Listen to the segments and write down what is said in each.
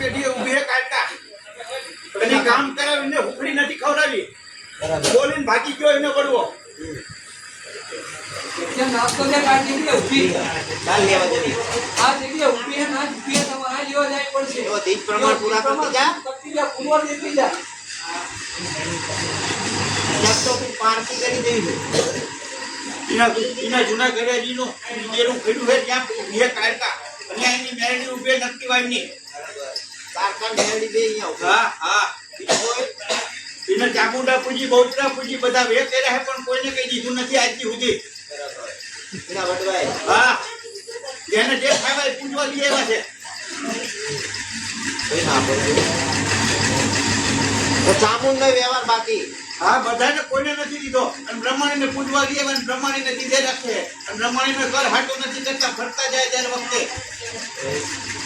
પેઢીએ ઊભી હે કાઢતા એની કામ કરાવીને હુકડી નથી ખવડાવી. બોલીને ભાગી ગયો એને વળવો. નાસ્તો છે? કાઢ જગ્યાએ ઊભી. ચાલ લેવા જરી આ જગ્યાએ ઊભી હે ના ઊભી હે તમારે લેવા જાય પડશે. એવો ત્રીસ પ્રમાણ પૂરા કરતી જા. કરતી જા પૂરવા દેતી જા. ક્યાંક તું પારકી કરી દેવી એના એના જૂના ઘરેજીનું જેનું ખેડું છે ત્યાં ઊભી કાઢતા અને એની મેરડી ઊભી નક્કી વાયની. કારખાન મેળવી દે અહીંયા હા હા. એને ચામુંડા પૂજી બહુચરા પૂજી બધા વેર કર્યા પણ કોઈને કઈ દીધું નથી આજથી સુધી. એના વડવાય હા. એને જે ખાવા પૂજવા લઈ આવ્યા છે. ચામુંડ વ્યવહાર બાકી. હા બધાને કોઈને નથી દીધો. અને બ્રહ્માણીને પૂજવા લઈ આવ્યા અને બ્રહ્માણીને દીધે રાખે. અને બ્રહ્માણીનો ઘર હાટો નથી કરતા ફરતા જાય ત્યારે વખતે.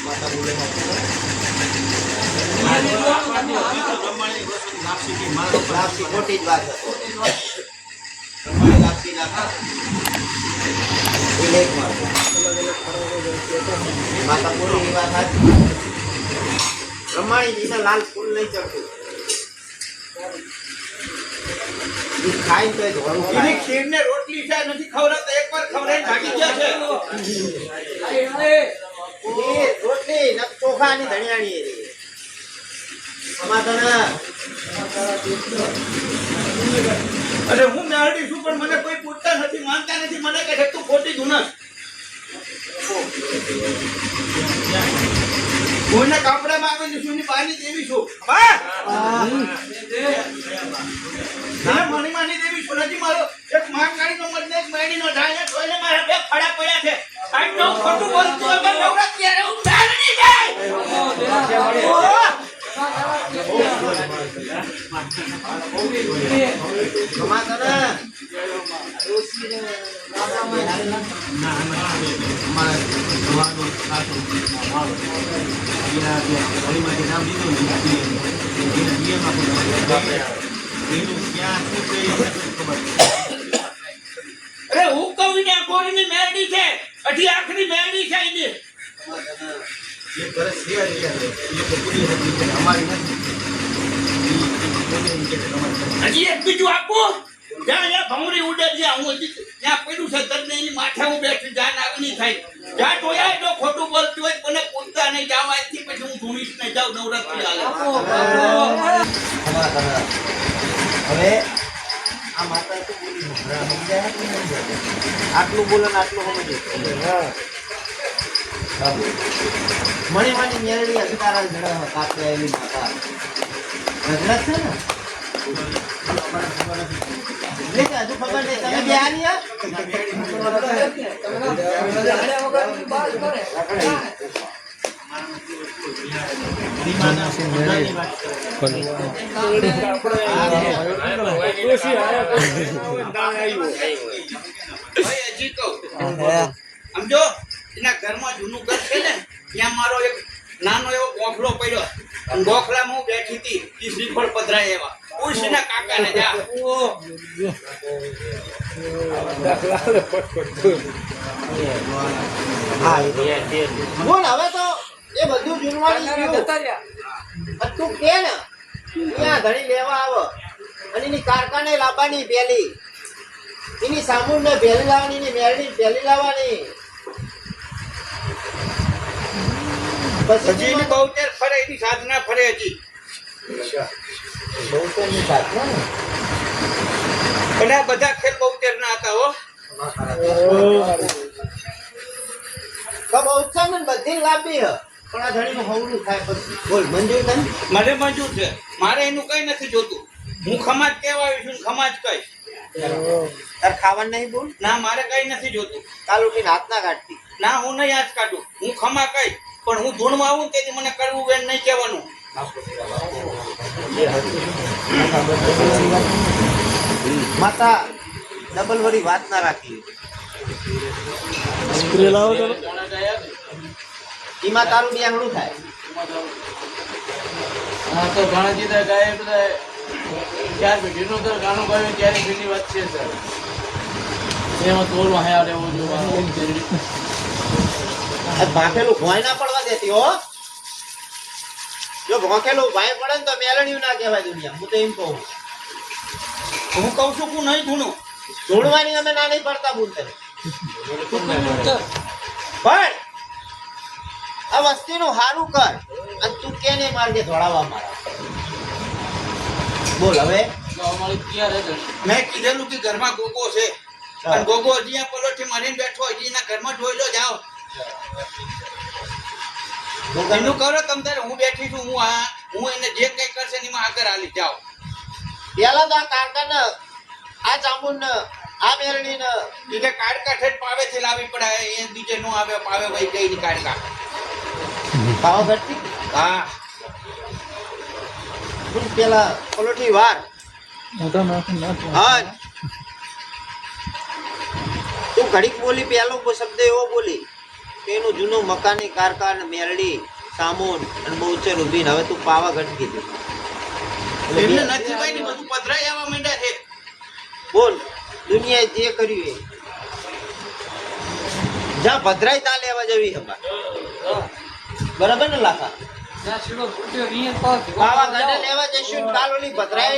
માતા બોલે બ્રહ્માણી વસ્તુ નાપસીથી મારો લાપસી ખોટી જ વાત લાપસી ના. માતા વાત લાલ ફૂલ નહીં ચડતું. ખાઈ તો એની ખાય. ખીરને રોટલી છે નથી ખવડાવતા એક વાર ભાગી ગયા છે. રોટલી ચોખા ની ધણિયાણી અને હું મેળવી છું, પણ મને કોઈ પૂછતા નથી, માનતા નથી. મને કહે છે, તું ખોટી ધુનસ કોઈને કાપડામાં આવેલી છું એની પાણી દેવી છું. અરે હું કહું ને ગોરીની મેરડી છે. હજી આખરી મેરડી છે એની. હજી એક બીજું આપો. જ્યાં જ્યાં ભમરી ઉડે જ્યાં હું હજી ત્યાં પડ્યું છે તને એની માથે હું બેઠી જાન આગની થાય. જ્યાં જોયા જો ખોટું બોલતું હોય મને પૂછતા નહીં જાવ આજથી પછી હું ધૂણીશ ને જાઉં નવરાત્રી હાલે. હવે આ માતા તો બોલી સમજાય? આટલું બોલો ને આટલું સમજો મણીમાની મેળવી અધિકાર જણા કાપે એવી માતા. સમજો એના ઘરમાં જૂનું ઘર છે ને ત્યાં મારો એક નાનો એવો ગોખલો પડ્યો. અને ગોખલામાં હું બેઠી હતી ઈ શ્રીફળ પધરાય એવા. ઉલસીના કાકાને જા. હા એ બોલ હવે તો એ બધું જૂનવાણી જતા રહ્યા. તું કે ને ત્યાં ઘડી લેવા આવો. અને એની કારખાને લાવવાની પેલી એની સામુને ને પહેલી લાવવાની એની મેળની ભેલી લાવવાની. એની ફરે એની સાધના ફરે હજી. બહુતેરની સાધના અને બધા ખેલ બહુ ના હતા હો. બધી લાવવી હ. પણ આ ધણીનું હવળું થાય પછી. બોલ મંજૂર તને? મને મંજૂર છે. મારે એનું કઈ નથી જોતું. હું ખમાજ કહેવા છું ખમાજ કઈ. તાર ખાવાનું નહીં બોલ. ના મારે કઈ નથી જોતું. તાલુકી હાથ ના કાઢતી ના હું નહીં આજ કાઢું. હું ખમા કઈ પણ હું ધૂણમાં આવું તેથી મને કરવું બેન નહીં કહેવાનું. માતા ડબલ વળી વાત ના રાખી. એમાં તારું બિયાંગડું થાય. હા તો ઘણાજી દા ગાય બધા ચાર પેઢીનું તો ગાણું ગાયું ત્યારે પેલી વાત છે સર. એમાં તોલ હયા રહેવું જોવાનું ભાખેલું ભોય ના પડવા દેતી હો. જો ભોખેલું ભાઈ પડે ને તો મેલણિયું ના કહેવાય દુનિયા. હું તો એમ કહું. હું કહું છું હું નહીં ધૂણું ધૂણવાની અમે ના નહીં પડતા તને પણ આ વસ્તીનું હારું કર અને તું કે નહીં માર્ગે ધોળાવા મારા બોલ હવે. મેં કીધેલું કે ઘરમાં ગોગો છે. ગોગો હજી અહીંયા પલોઠી મારીને બેઠો હજી એના ઘરમાં જોઈ લો જાઓ. એનું કરો તમ તારે હું બેઠી છું હું આ હું એને જે કઈ કરશે ને એમાં આગળ હાલી જાઓ. પેલા તો આ કાકાને આ ચામુંડને આ મેરણીને એટલે કાડકા ઠેઠ છે લાવી પડે એ બીજે નો આવે પાવે ભાઈ કઈ ની કાડકા ભરતી? હા. પેલા પલોઠી વાર. હા. તું ઘડીક બોલી પેલો શબ્દ એવો બોલી. કે જૂનું મકાની કારખાન મેરડી સામુન અને બહુચર ઉભીને હવે તું પાવાગઢ કીધું એમને બે- નથી ને બધું પધરાઈ આવવા માંડ્યા છે. બોલ દુનિયાએ જે કર્યું એ. જ્યાં ભદ્રાઈ તા લેવા જવી હમણાં બરાબર ને લાખા. પાવાગઢે લેવા જઈશું ને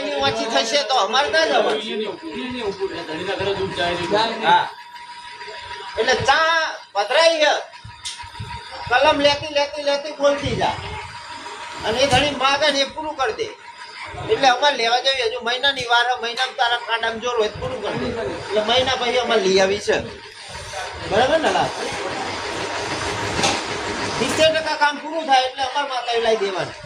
ની ઓછી થશે તો અમારે નહીં. હા. એટલે ચા પધરાઈ છે. કલમ લેતી લેતી લેતી બોલતી જા. અને એ ઘણી માગે ને એ પૂરું કરી દે. એટલે અમારે લેવા જઈએ હજુ મહિનાની વાર મહિના તારા કાંડામાં જોર હોય પૂરું કરી દે. એટલે મહિના પછી અમારે લઈ આવી છે. બરાબર ને લાભ સિત્તેર ટકા કામ પૂરું થાય એટલે અમારે માતા લાવી દેવાનું.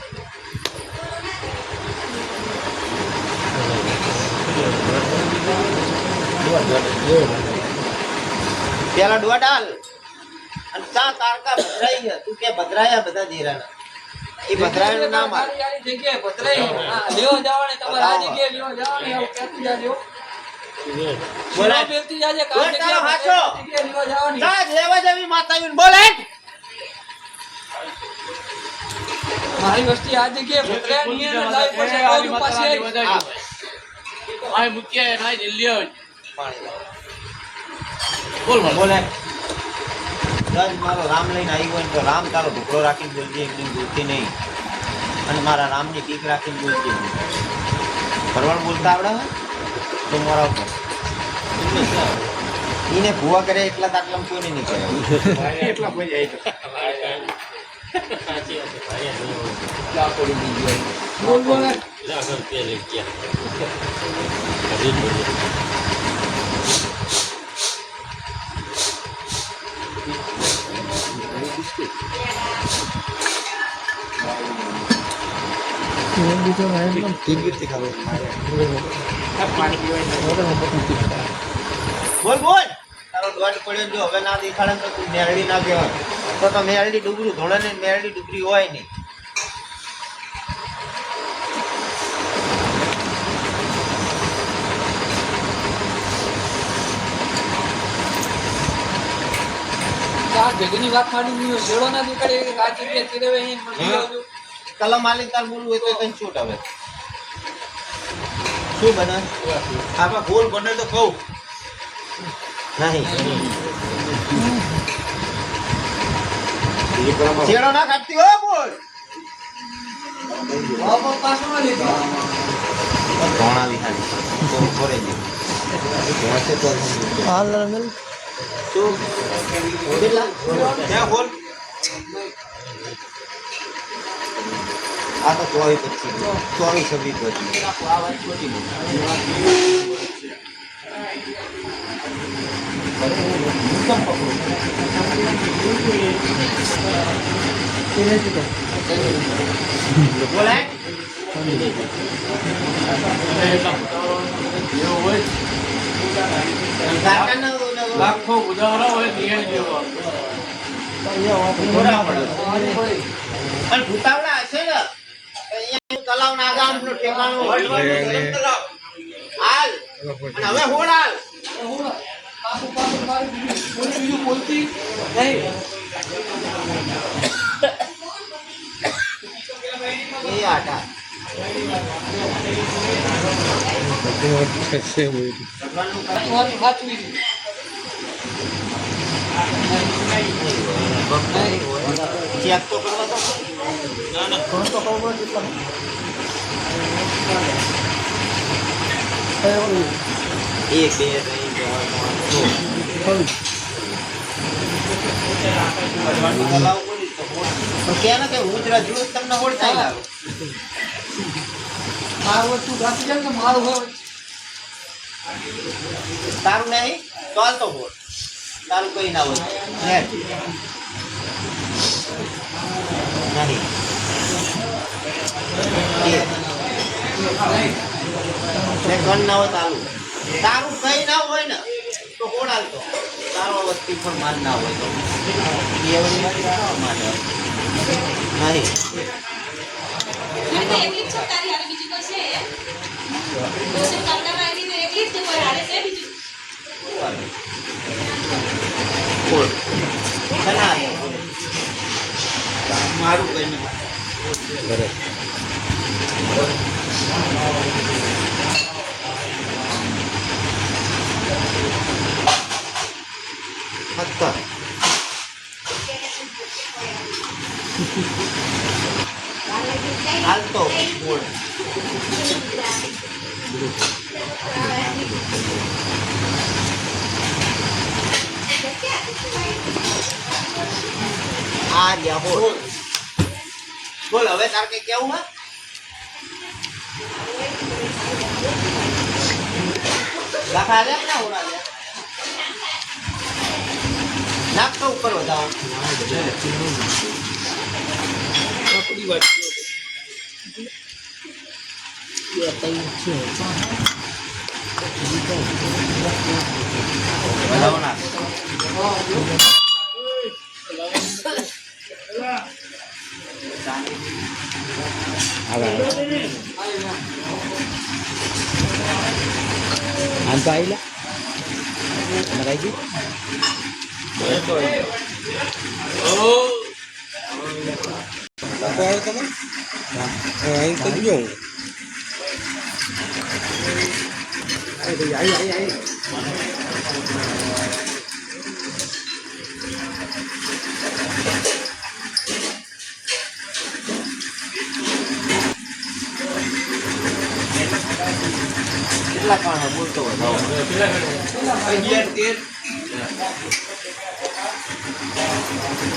પેલા દોઢ હાલ અને ભદ્રાઈ છે તું કે ભદ્રાયા બધા દેરાના એ ભદ્રાયનું નામ હાલ જગ્યાએ ભદ્રાઈ. હા, લેવા તમારે આ જગ્યાએ લેવા જવાની, આવું કહેતું જાજો. શીરો બેસતી જાજે, કે આ બોલ તારો જગ્યાએ હાચો. ભદ્રાઈ લેવા જવાની. જવી માતાજીને. બોલે. મારી વસ્તી આ જગ્યાએ ની લાવી પડશે, એ આલી બાજુ પાસે એને આય દિલ્હી હોય. બોલ બોલે. દસ મારો રામ લઈને આવ્યો હોય ને તો રામ તારો ઢોકળો રાખીને બોલજે એકદમ બોલતી નહીં. અને મારા રામની કીક રાખીને બોલજે ભરવાડ બોલતા આવડે હે? તો મારા ઉપર. એને ભૂવા કરે એટલા તાટલામાં કોઈને નહીં કરે એટલા કોઈ જાય બોલ બોલ બોલ બોલ. તારો દોઢ પડ્યો હવે ના દેખાડે તો તું મેરડી ના કહેવાય. તો તો મેરડી ડુબરું ધોળે ને મેરડી ડુબરી હોય નહીં. ભેગની વાત માંડી નહીં હોય. ના દેખાડે આ જગ્યાએ ચીરવે અહીં કલમ માલિક તાર બોલવું હોય તો તને છૂટ હવે શું બને? આમાં ગોલ બને તો કહું. નહીં. છેડો ના કાઢતી હો બોલ. ના. ધોણા વિહારી તો કરે છે. શું કેટલા ક્યાં બોલ આ તો ચોવીસ પચીસ ચોવીસ છવ્વીસ પચીસ બોલાય એવું હોય. લાખો ગુજારો હોય નિયમ જેવો. અને ભૂતાવડા હશે ને અહીંયા તલાવ ના ગામનું ઠેકાણું. હાલ અને હવે હોડ હાલ? બોલતી નહીં. આટા ચેક તો કરવા તો બે. ચલાવવું પડ્યું તો ક્યાં કે ઉજરા જુઓ તમને થાય લાગે. મારું વસ્તુ રાખી જાય ને મારું હોય. તારું નહીં? ચાલતો હોડ તારું કઈ ના હોય. એક. ના હોય તારું. તારું કઈ ના હોય ને, તો તારો વસ્તી પણ હોય તો. માને નહીં મને તો એકલી જ છું તારી હારે બીજું કોઈ છે એમ? દોસ્તો કાકામાં આવી તો એકલી જ છું, કોઈ હારે છે બીજું? હોડ ઘણા આવ્યા હોડ. મારું કઈ નહીં સત્તર હાલતો બોલ આ રહ્યા બોલ. બોલ. હવે તાર કઈ કેવું હે લાખા લે ના હોરા લે? નાક તો ઉપર વધાવો đưa tay chuyển sang hết ở đâu nè ಅಂತ ಇಲ್ಲ ಮನೆಗೆ Agora também. Ainda tá de ombro. નાક કેટલા કાણા બોલતો વધાવો અગિયાર તેર ઓગણીસ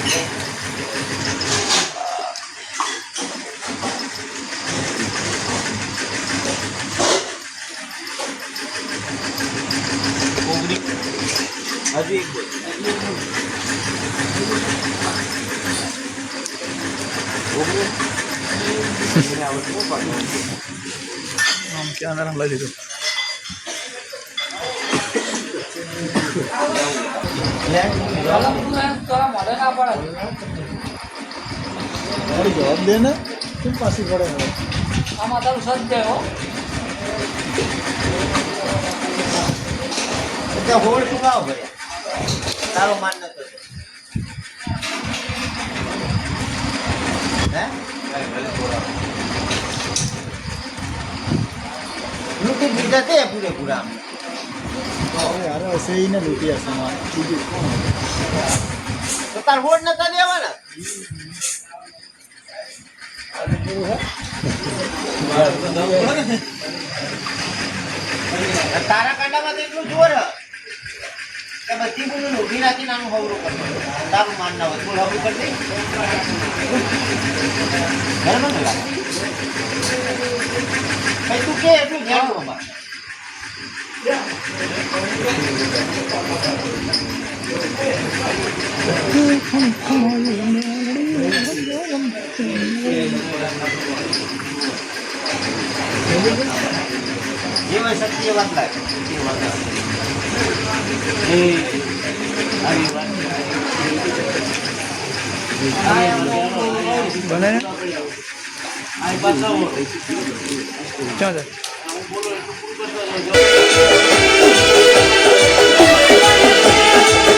હજુ એક બોલ ઓગણીસ એને આવડે શું પાડવાનું? લે, કલમ એમ તારા મોઢે ના પડે જવાબ દે ને શું પાછી પડે? આમાં તારું સજ હો એટલે હોળ ભાવ ભર્યા તારો માન નતો હે? લૂંટી દીધા તે પૂરેપૂરા હારે હશે ઈ લૂંટી હશે? તો તાર હોડ નતા દેવાના? તારા કાંડામાં એટલું જોર કે બધી રાખીને આનું હવરું કરવાનું. તારું માન ના હોય બોલ હવરું કરી દે બરાબર ભાઈ, તું કે એટલું ધ્યાન દો અમારે. જે હોય શક્તિ વાત લાગે એ. આવી વાત?